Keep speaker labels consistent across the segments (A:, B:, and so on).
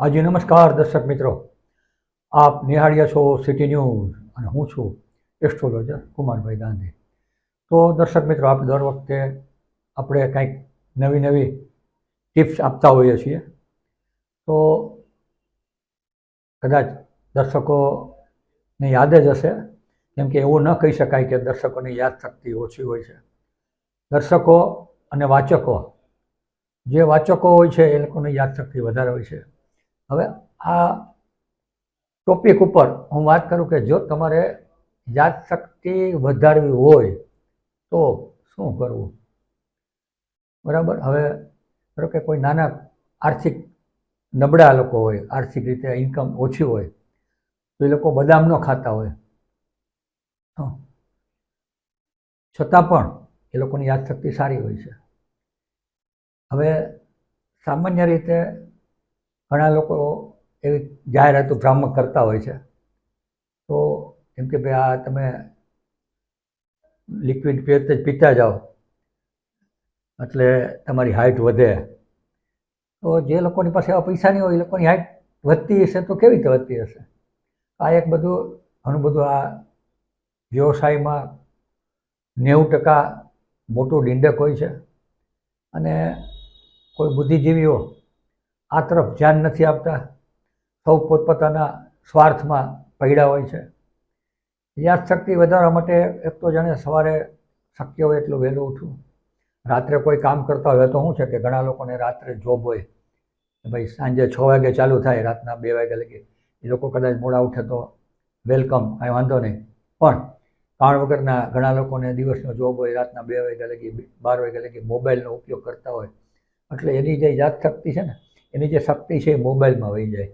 A: આજે નમસ્કાર દર્શક મિત્રો. આપ નિહાળ્યા છો સિટી ન્યૂઝ અને હું છું એસ્ટ્રોલોજર કુમારભાઈ ગાંધી. તો દર્શક મિત્રો આપણે દર વખતે આપણે કંઈક નવી નવી ટિપ્સ આપતા હોઈએ છીએ. તો કદાચ દર્શકોને યાદ જ હશે, કેમ કે એવું ન કહી શકાય કે દર્શકોની યાદશક્તિ ઓછી હોય છે. દર્શકો અને વાચકો, જે વાચકો હોય છે એ લોકોની યાદશક્તિ વધારે હોય છે. હવે આ ટોપિક ઉપર હું વાત કરું કે જો તમારે યાદશક્તિ વધારવી હોય તો શું કરવું? બરાબર? હવે ધારો કે કોઈ નાના આર્થિક નબળા લોકો હોય, આર્થિક રીતે ઇન્કમ ઓછી હોય, તો એ લોકો બદામ ન ખાતા હોય. છતાં પણ એ લોકોની યાદશક્તિ સારી હોય છે. હવે સામાન્ય રીતે ઘણા લોકો એવી જાહેરાતો ભ્રામક કરતા હોય છે. તો એમ કે ભાઈ, આ તમે લિક્વિડ પીત જ પીતા જાઓ. એટલે તમારી હાઇટ વધે. તો જે લોકોની પાસે આવા પૈસા નહીં હોય, એ લોકોની હાઇટ વધતી હશે તો કેવી રીતે વધતી હશે? આ એક બધું, ઘણું બધું આ વ્યવસાયમાં નેવું ટકા મોટું ડીંડક હોય છે. અને કોઈ બુદ્ધિજીવીઓ આ તરફ ધ્યાન નથી આપતા. સૌ પોતપોતાના સ્વાર્થમાં પડ્યા હોય છે. યાદશક્તિ વધારવા માટે એક તો જાણે સવારે શક્ય હોય એટલું વહેલું ઉઠવું. રાત્રે કોઈ કામ કરતા હોય તો શું છે કે ઘણા લોકોને રાત્રે જોબ હોય ભાઈ સાંજે છ વાગે ચાલુ થાય, રાતના બે વાગે લગી. એ લોકો કદાચ મોડા ઉઠે તો વેલકમ કાંઈ વાંધો નહીં. પણ કારણ વગરના ઘણા લોકોને દિવસનો જોબ હોય, રાતના બે વાગ્યા લગી, બાર વાગ્યા લગી મોબાઈલનો ઉપયોગ કરતા હોય. એટલે એની જે યાદશક્તિ છે ને એની જે શક્તિ છે એ મોબાઈલમાં વહી જાય.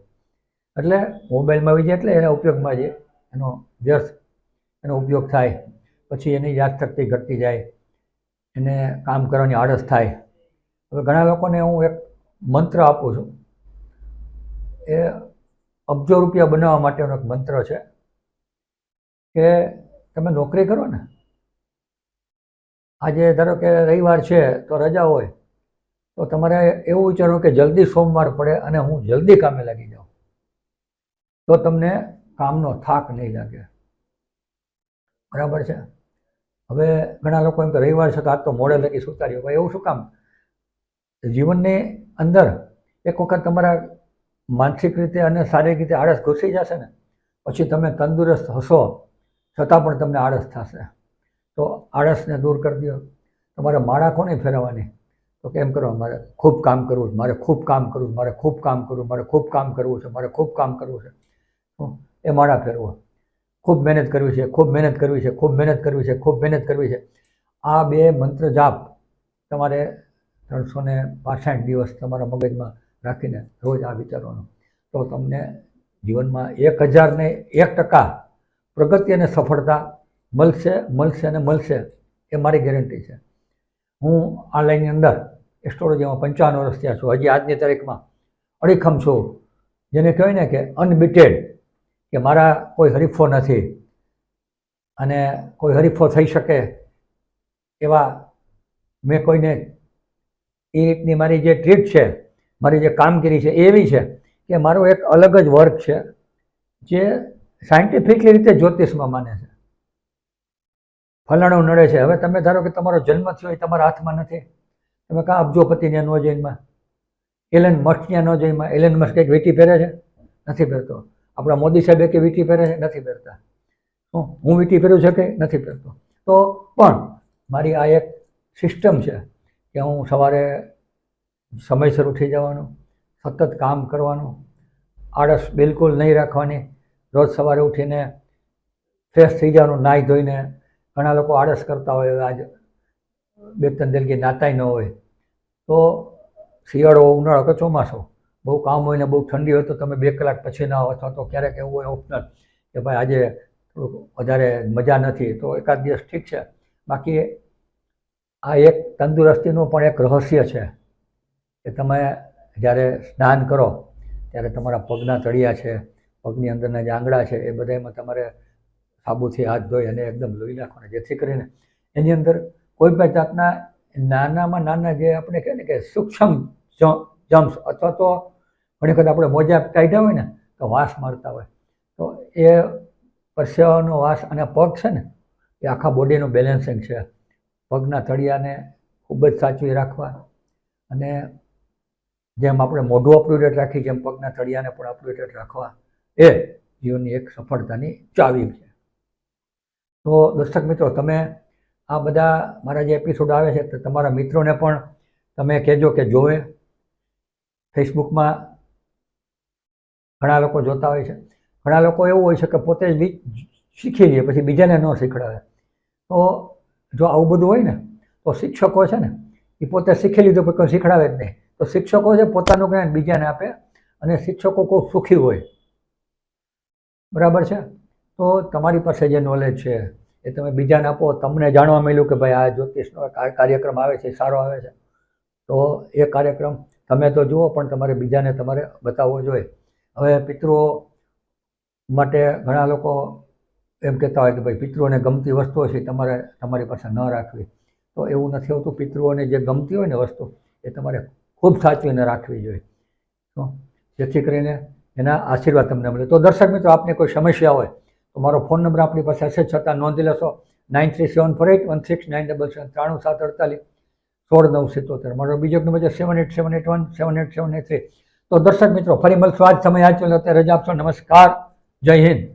A: એટલે મોબાઈલમાં વહી જાય એટલે એના ઉપયોગમાં જે એનો વ્યર્થ એનો ઉપયોગ થાય. પછી એની યાદશક્તિ ઘટતી જાય. એને કામ કરવાની આળસ થાય. હવે ઘણા લોકોને હું એક મંત્ર આપું છું. એ અબજો રૂપિયા બનાવવા માટેનો એક મંત્ર છે કે તમે નોકરી કરો ને. આજે ધારો કે રવિવાર છે તો રજા હોય. તો તમારે એવું વિચારવું કે જલ્દી સોમવાર પડે અને હું જલ્દી કામે લાગી જાઉં. તો તમને કામનો થાક નહીં લાગે. બરાબર છે? હવે ઘણા લોકો એમ કે રવિવાર છે તો આજ તો મોડે લગી સુતાર્યો. ભાઈ, એવું શું કામ? જીવનની અંદર એક વખત તમારા માનસિક રીતે અને શારીરિક રીતે આળસ ઘૂસી જશે ને, પછી તમે તંદુરસ્ત હશો, છતાં પણ તમને આળસ થશે. તો આળસને દૂર કરી દો. તમારે માળા કોને ફેરવવાની? તો કેમ કરો? મારે ખૂબ કામ કરવું છે, મારે ખૂબ કામ કરવું છે, મારે ખૂબ કામ કરવું મારે ખૂબ કામ કરવું છે, મારે ખૂબ કામ કરવું છે. એ માળા ફેરવો. ખૂબ મહેનત કરવી છે, ખૂબ મહેનત કરવી છે, ખૂબ મહેનત કરવી છે, ખૂબ મહેનત કરવી છે. આ બે મંત્ર જાપ તમારે ત્રણસો ને પાસઠ દિવસ તમારા મગજમાં રાખીને રોજ આ વિચારવાનું. તો તમને જીવનમાં એક હજારને એક ટકા પ્રગતિ અને સફળતા મળશે મળશે અને મળશે એ મારી ગેરંટી છે. હું આ લાઈનની અંદર એસ્ટ્રોલોજીમાં પંચાવન વર્ષ થયા છું. હજી આજની તારીખમાં અડીખમ છું. જેને કહેવાય ને કે અનબિટેડ કે મારા કોઈ હરીફો નથી. અને કોઈ હરીફો થઈ શકે એવા મેં કોઈને એ રીતની મારી જે ટ્રીટ છે, મારી જે કામગીરી છે, એવી છે કે મારો એક અલગ જ વર્ક છે, જે સાયન્ટિફિકલી રીતે જ્યોતિષમાં માને છે. ફલાણું નડે છે. હવે તમે ધારો કે તમારો જન્મ થયો એ તમારા હાથમાં નથી. તમે કાં અબજોપતિને ન જઈનમાં? એલન મસ્કને ન જઈમાં એલન મસ્ક કંઈક વીટી પહેરે છે? નથી પહેરતો. આપણા મોદી સાહેબે કે વીટી પહેરે છે? નથી પહેરતા. શું? હું વીટી પહેરું છે કે નથી પહેરતો? તો પણ મારી આ એક સિસ્ટમ છે કે હું સવારે સમયસર ઉઠી જવાનું, સતત કામ કરવાનું, આળસ બિલકુલ નહીં રાખવાની, રોજ સવારે ઉઠીને ફ્રેશ થઈ જવાનું, નાહી ધોઈને ઘણા લોકો આળસ કરતા હોય આજ બે ત્રણ દિલગી નાતાય ન હોય. તો શિયાળો ઉનાળો કે ચોમાસો. બહુ કામ હોય ને બહુ ઠંડી હોય તો તમે બે કલાક પછી ના અથવા તો ક્યારેક એવું હોય ઓપ્શનલ કે ભાઈ આજે વધારે મજા નથી, તો એકાદ દિવસ ઠીક છે. બાકી આ એક તંદુરસ્તીનું પણ એક રહસ્ય છે કે તમે જ્યારે સ્નાન કરો ત્યારે તમારા પગના તળિયા છે, પગની અંદરના જે આંગળા છે એ બધામાં તમારે સાબુથી હાથ ધોઈ અને એકદમ લોહી નાખવાના, જેથી કરીને એની અંદર કોઈ પણ જાતના નાનામાં નાના જે આપણે કહે ને કે સૂક્ષ્મ જમ્સ અથવા તો ઘણી વખત આપણે મોજા કાઢ્યા હોય ને, તો વાસ મારતા હોય. તો એ પરસેવાનો વાસ અને પગ છે ને, એ આખા બોડીનું બેલેન્સિંગ છે. પગના તળિયાને ખૂબ જ સાચવી રાખવા. અને જેમ આપણે મોઢું અપડેટ રાખી જેમ પગના તળિયાને પણ અપડેટ રાખવા, એ જીવનની એક સફળતાની ચાવી છે. તો દર્શક મિત્રો, તમે આ બધા મારા જે એપિસોડ આવે છે, તો તમારા મિત્રોને પણ તમે કહેજો કે જોવે. ફેસબુકમાં ઘણા લોકો જોતા હોય છે. ઘણા લોકો એવું હોય છે કે પોતે જ શીખી લે, પછી બીજાને ન શીખડાવે. તો જો આવું બધું હોય ને, તો શિક્ષકો છે ને એ પોતે શીખી લીધું કોઈ શીખડાવે જ નહીં. તો શિક્ષકો છે, પોતાનું જ્ઞાન બીજાને આપે અને શિક્ષકો ખૂબ સુખી હોય. બરાબર છે? તો તમારી પાસે જે નોલેજ છે એ તમે બીજાને આપો, તમને જાણવા મળ્યું કે ભાઈ આ જ્યોતિષનો કાર્યક્રમ આવે છે સારો આવે છે. તો એ કાર્યક્રમ તમે તો જુઓ, પણ તમારે બીજાને તમારે બતાવવો જોઈએ. હવે પિતૃઓ માટે ઘણા લોકો એમ કહેતા હોય કે ભાઈ પિતૃઓને ગમતી વસ્તુઓ છે તમારે, તમારી પાસે ન રાખવી. તો એવું નથી હોતું, પિતૃઓને જે ગમતી હોય ને વસ્તુ, એ તમારે ખૂબ સાચવીને રાખવી જોઈએ. તો જેથી કરીને એના આશીર્વાદ તમને મળે. તો દર્શક મિત્રો, આપને કોઈ સમસ્યા હોય તો મારો ફોન નંબર આપણી પાસે હશે, છતાં નોંધી લેશો. Nine three seven four eight, one six nine double seven, ત્રાણું સાત અડતાલીસ, સોળ નવ સિત્તોતેર. મારો બીજો નંબર છે seven eight seven eight one, seven eight seven eight three. તો દર્શક મિત્રો, ફરી મળશું. આજ સમય આચો અત્યારે રજા આપશો. નમસ્કાર. જય હિન્દ.